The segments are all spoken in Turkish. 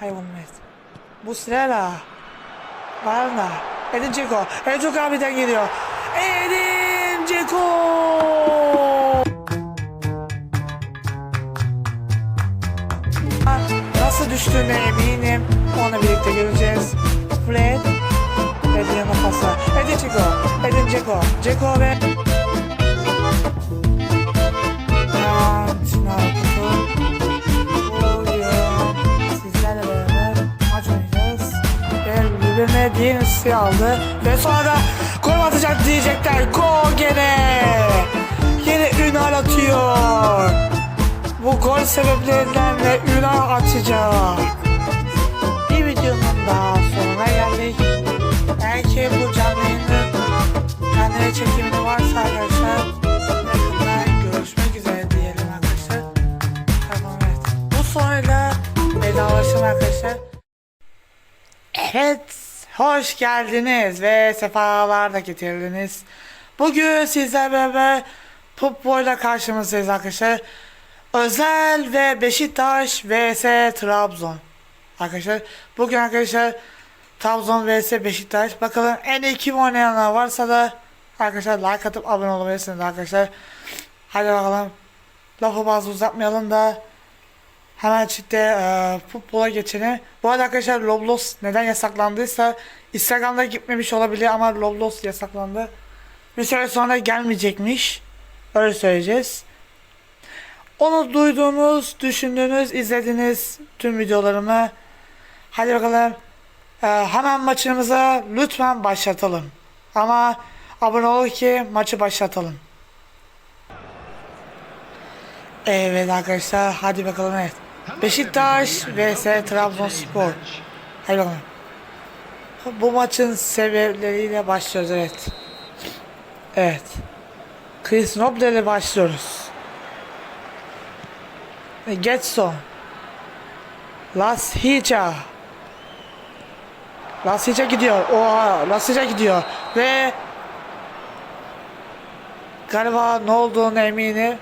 Hayvanmet. Muslera. Varna. Edin Dzeko. En çok abiden geliyor. Edin Dzeko. Nasıl düştüğüne eminim. Onu birlikte göreceğiz. Fred. Edin pasa. Edin Dzeko. Edin Dzeko. Dzeko ve... Birbirine DNC aldı. Ve sonra gol atacak diyecekler. Gol gene. Yine Ünal atıyor. Bu gol sebeplerinden ve Ünal atacak. Bir videonun daha sonuna geldik. Belki bu canlı kendine çekimini varsa arkadaşlar yakında görüşmek üzere diyelim arkadaşlar. Tamam evet. Bu sonuyla vedalaşalım arkadaşlar. Evet. Hoş geldiniz ve sefalar da getirdiniz. Bugün sizlerle beraber futbolla karşımızdayız arkadaşlar. Özel ve Beşiktaş vs Trabzon. Arkadaşlar bugün arkadaşlar Trabzon vs Beşiktaş. Bakalım en iyi kim oynayanlar varsa da arkadaşlar like atıp abone olabilirsiniz arkadaşlar. Hadi bakalım. Lafı fazla uzatmayalım da hemen çıktı e, futbola geçelim. Bu arada arkadaşlar Roblox neden yasaklandıysa Instagram'da gitmemiş olabilir ama Roblox yasaklandı. Bir süre sonra gelmeyecekmiş. Öyle söyleyeceğiz. Onu duyduğunuz, düşündüğünüz, izlediğiniz tüm videolarımı hadi bakalım e, hemen maçımıza lütfen başlatalım. Ama abone ol ki maçı başlatalım. Evet arkadaşlar hadi bakalım evet. Beşiktaş vs Trabzonspor. Bakalım. Bu maçın sebepleriyle başlıyoruz evet. Evet. Chris Noble ile başlıyoruz. Getson. Las Hica. Las Hica gidiyor. Oha Las Hica gidiyor. Ve galiba ne olduğunu eminim.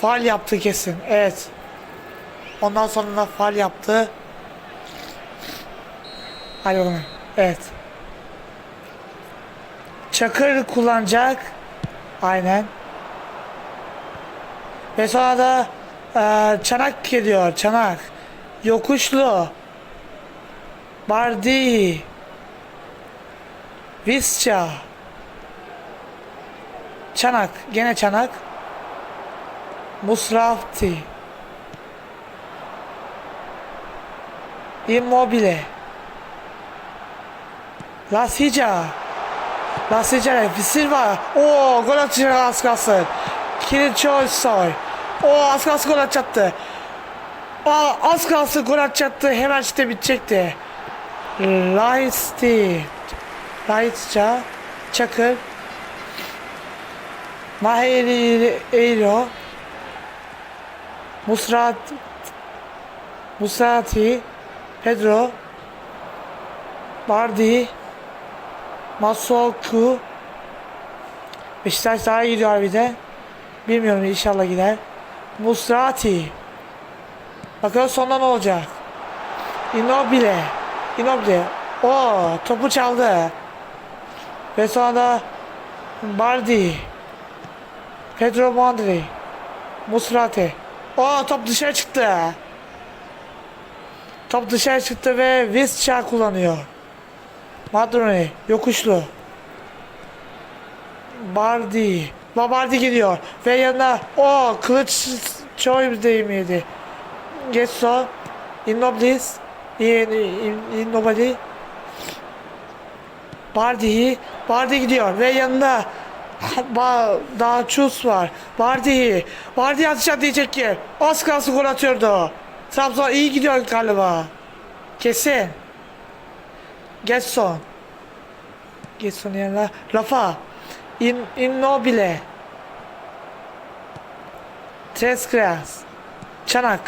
Fal yaptı kesin. Evet. Ondan sonra fal yaptı. Hadi bakalım. Evet. Çakır kullanacak. Aynen. Ve sonra da eee, çanak geliyor. Çanak. Yokuşlu. Bardi. Visca. Çanak. Gene çanak. Musrafti. Immobile. Lasica. Lasica. Silva. Oo gol atacak az kalsın. Kiliçoysoy. Oo az kalsın gol atacaktı. Aa az kalsın gol atacaktı. Hemen işte bitecekti. Laisti. Laitça. Çakır. Mahiri Eiro. Musrat Musrati Pedro Bardi Masoku Beşiktaş daha iyi gidiyor de Bilmiyorum inşallah gider. Musrati Bakalım sonunda ne olacak? Immobile Immobile. O topu çaldı. Ve sonra da Bardi Pedro Mondri Musrati o top dışarı çıktı. Top dışarı çıktı ve Visca kullanıyor. Madroni yokuşlu. Bardi. Babardi gidiyor. Ve yanına o kılıç çoy değil miydi? Getso. Innoblis. Innobali. Bardi. Bardi gidiyor ve yanında Ba daha çus var. Bardi. Bardi atacak diyecek ki. Az kalsın gol atıyordu. Trabzon iyi gidiyor galiba. Kesin. Getson. Getson yerine. Rafa. In, Immobile. Trescreas. Çanak.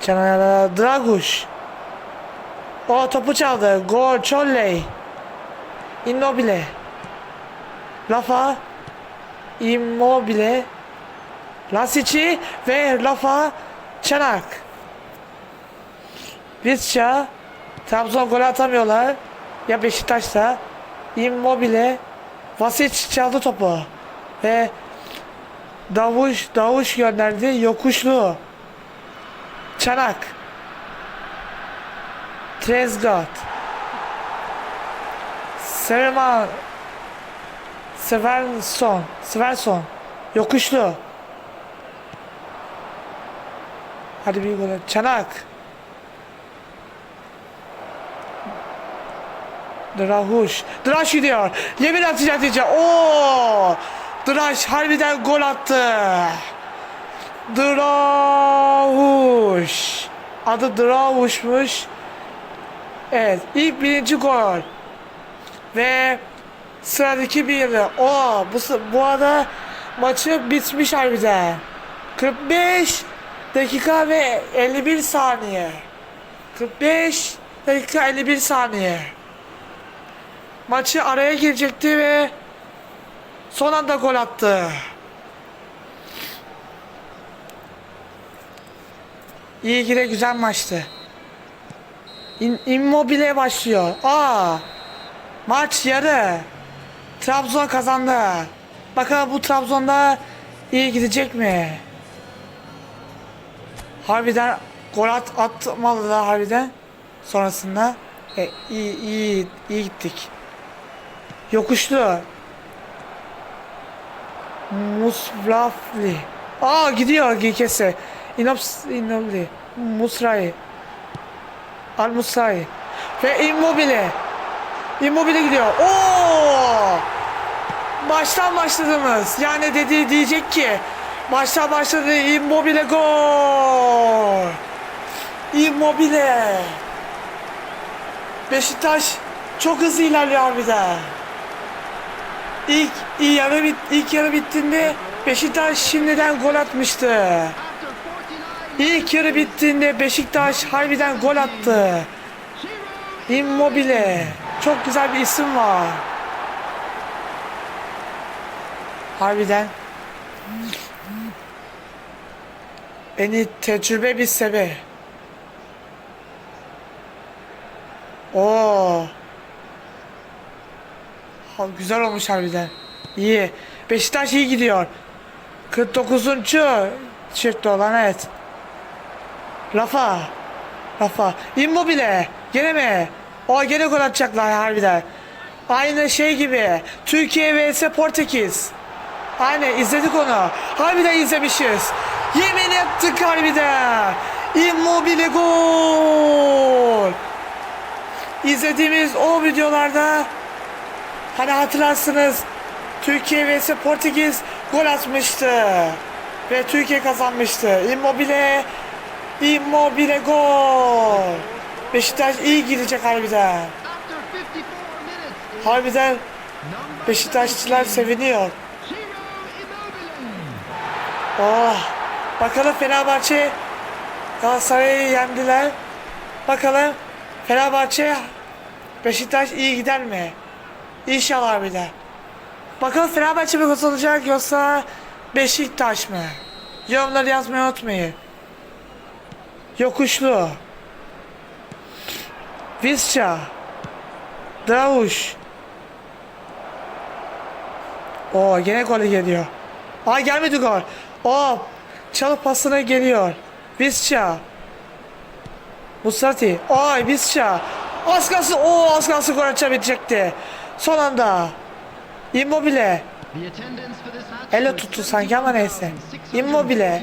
Çanak. Draguş. O topu çaldı. Gol. Çolley. Immobile. Rafa Immobile Lasici ve Rafa Çanak. Visca. Trabzon gol atamıyorlar. Ya Beşiktaş'ta. Immobile. Vasic çaldı topu. Ve Davuş, Davuş gönderdi. Yokuşlu. Çanak. Trezgat. Seveman. Svensson. Svensson. Yokuşlu. Hadi bir gol. Çanak. Drahuş. Draş gidiyor. Yemin atacak diyeceğim. Oo! Draş harbiden gol attı. Drahuş. Adı Drahuş'muş. Evet. ilk birinci gol. Ve sıradaki bir O bu, bu arada maçı bitmiş harbiden. 45 dakika ve 51 saniye. 45 dakika 51 saniye. Maçı araya girecekti ve son anda gol attı. İyi ki de güzel maçtı. İn, Immobile başlıyor. Aa! Maç yarı. Trabzon kazandı. Bakalım bu Trabzon'da iyi gidecek mi? Harbiden gol at, atmalılar harbiden. Sonrasında e, iyi iyi iyi gittik. Yokuşlu. Musrafli. Aa gidiyor Gikesi. Inops Inobli. Musrai. Al Musai. Ve Immobile. Immobile gidiyor. Oo! Baştan başladığımız. Yani dedi diyecek ki baştan başladı Immobile gol. Immobile. Beşiktaş çok hızlı ilerliyor harbiden. İlk, ilk yarı bit, ilk yarı bittiğinde Beşiktaş şimdiden gol atmıştı. İlk yarı bittiğinde Beşiktaş harbiden gol attı. Immobile. Çok güzel bir isim var. Harbiden. Beni tecrübe bir sebe. Oo. Ha, güzel olmuş harbiden. İyi. Beşiktaş iyi gidiyor. 49. çift olan evet. Rafa. Rafa. Immobile. Gene mi? O gene gol atacaklar harbiden. Aynı şey gibi. Türkiye vs Portekiz. Aynen izledik onu. Harbiden izlemişiz. Yemin ettik harbiden. Immobile gol. İzlediğimiz o videolarda hani hatırlarsınız Türkiye vs Portekiz gol atmıştı. Ve Türkiye kazanmıştı. Immobile Immobile gol. Beşiktaş iyi gidecek harbiden. Harbiden Beşiktaşlılar seviniyor. Oh. Bakalım Fenerbahçe Galatasaray'ı yendiler. Bakalım Fenerbahçe Beşiktaş iyi gider mi? İnşallah harbiden. Bakalım Fenerbahçe mi kazanacak yoksa Beşiktaş mı? Yorumları yazmayı unutmayın. Yokuşlu. Visca. Dravuş. Oo gene golü geliyor. Aa gelmedi gol. Oo çalıp pasına geliyor. Visca. Musrati. Ay Visca. Az kalsın. Oo az kalsın gol atabilecekti. Son anda. Immobile. Elle tuttu sanki ama neyse. Immobile.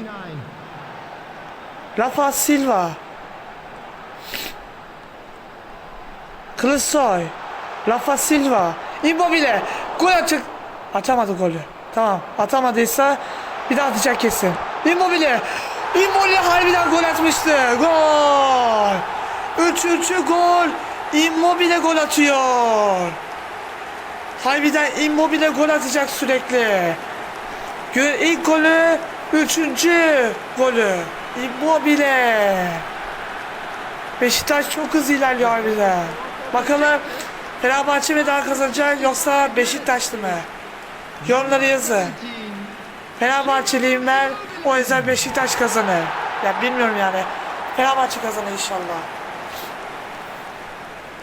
Rafa Silva. Kılıçsoy. Rafa Silva. Immobile. Gol atacak. Atamadı golü. Tamam. Atamadıysa bir daha atacak kesin. Immobile. Immobile harbiden gol atmıştı. Gol. Üçüncü gol. Immobile gol atıyor. Harbiden Immobile gol atacak sürekli. İlk golü, üçüncü golü. Immobile. Beşiktaş çok hızlı ilerliyor harbiden. Bakalım Fenerbahçe mi daha kazanacak yoksa Beşiktaşlı mı? Yorumları yazın. Fenerbahçeliyim ben. O yüzden Beşiktaş kazanır. Ya bilmiyorum yani. Fenerbahçe kazanır inşallah.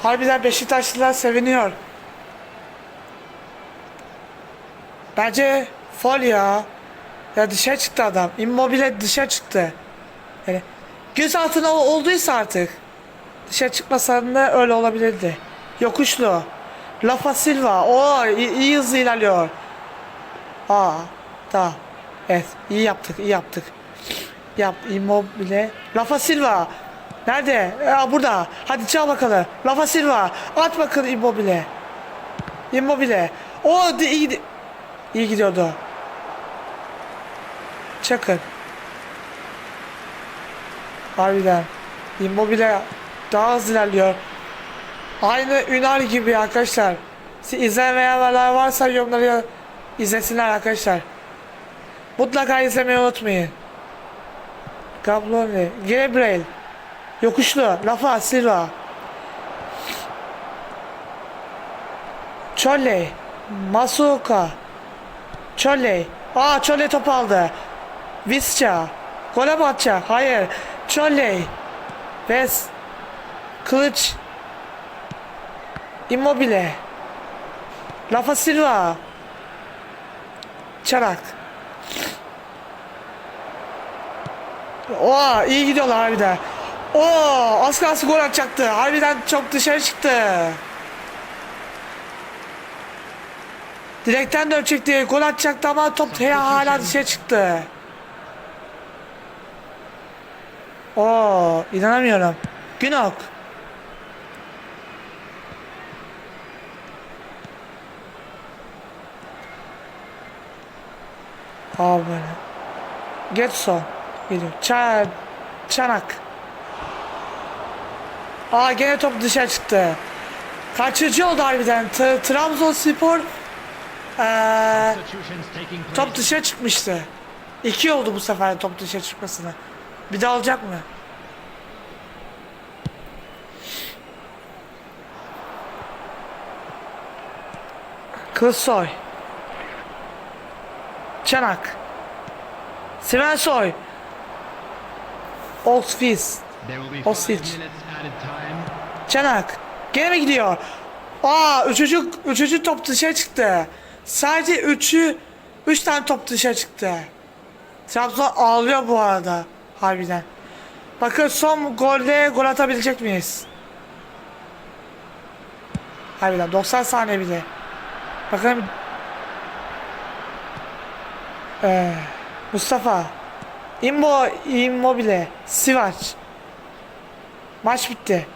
Harbiden Beşiktaşlılar seviniyor. Bence fol ya. Ya dışarı çıktı adam. Immobile dışarı çıktı. Yani göz altına olduysa artık. Dışarı çıkmasa da öyle olabilirdi. Yokuşlu. Lafa Silva. O iyi, iyi hızlı ilerliyor. Aa, tamam. Evet, iyi yaptık, iyi yaptık. Yap, Immobile. Lafa Silva. Nerede? Aa, burada. Hadi çal bakalım. Lafa Silva. At bakalım Immobile. Immobile. O di- iyi, iyi gidiyordu. Çakın. Harbiden. Immobile daha hızlı ilerliyor. Aynı Ünal gibi arkadaşlar. Siz izlemeyenler varsa yorumları izlesinler arkadaşlar. Mutlaka izlemeyi unutmayın. Gabloni, Gabriel, Yokuşlu, Lafa, Silva. Çolley, Masuka, Çolley. Aa Çolley top aldı. Visca, gole mi atacak? Hayır. Çolley, Ves, Kılıç, Immobile, Rafa Silva, Çarak. Oo iyi gidiyorlar harbiden. Oo az kalsın gol atacaktı. Harbiden çok dışarı çıktı. Direkten dönecekti. Gol atacaktı ama top hala dışarı çıktı. Oo inanamıyorum. Günok. Böyle. Getson geliyor. Ça Çanak. Aa gene top dışarı çıktı. Kaçıcı oldu harbiden. T Trabzonspor place. top dışarı çıkmıştı. İki oldu bu sefer top dışarı çıkmasına. Bir daha olacak mı? Kılıçsoy. Çanak. Svensoy. Added time. Çanak. Gene mi gidiyor? Aa üçüncü, üçüncü top dışarı çıktı. Sadece üçü, üç tane top dışarı çıktı. Trabzon ağlıyor bu arada. Harbiden. Bakın son golde gol atabilecek miyiz? Harbiden 90 saniye bile. Bakın. Ee, Mustafa. Imbo, Immobile. Sivac. Maç bitti.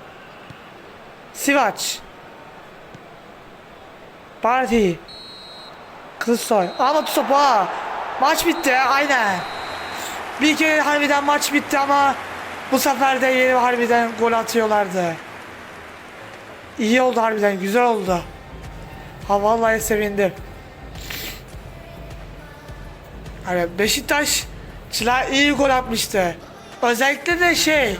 Sivac. Barty. Kılıçsoy. Ama topu ha. Maç bitti aynen. Bir kere harbiden maç bitti ama bu sefer de yeni harbiden gol atıyorlardı. İyi oldu harbiden güzel oldu. Ha vallahi sevindim. Hani Beşiktaş Çılar iyi gol atmıştı. Özellikle de şey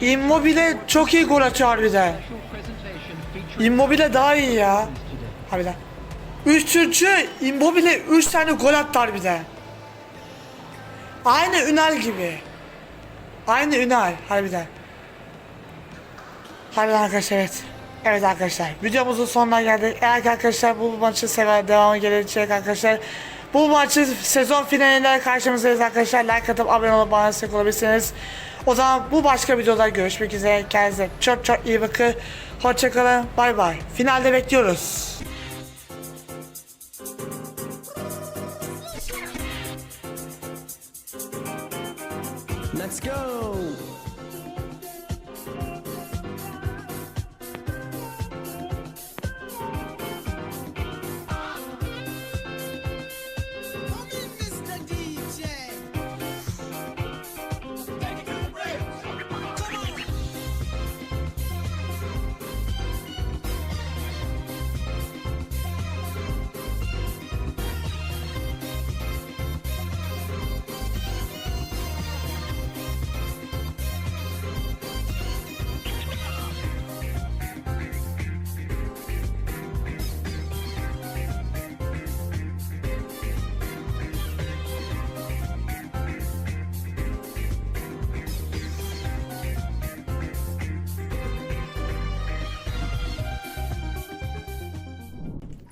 Immobile çok iyi gol atıyor harbiden. Immobile daha iyi ya. Harbiden. Üçüncü Immobile 3 tane gol attı harbiden. Aynı Ünal gibi. Aynı Ünal harbiden. Harbiden arkadaşlar evet. Evet arkadaşlar videomuzun sonuna geldik. Eğer ki arkadaşlar bu maçı sever devamı gelecek arkadaşlar. Bu maçı sezon finalinde karşımızdayız arkadaşlar. Like atıp abone olup bana destek olabilirsiniz. O zaman bu başka videoda görüşmek üzere. Kendinize çok çok iyi bakın. Hoşçakalın. Bay bay. Finalde bekliyoruz. Let's go!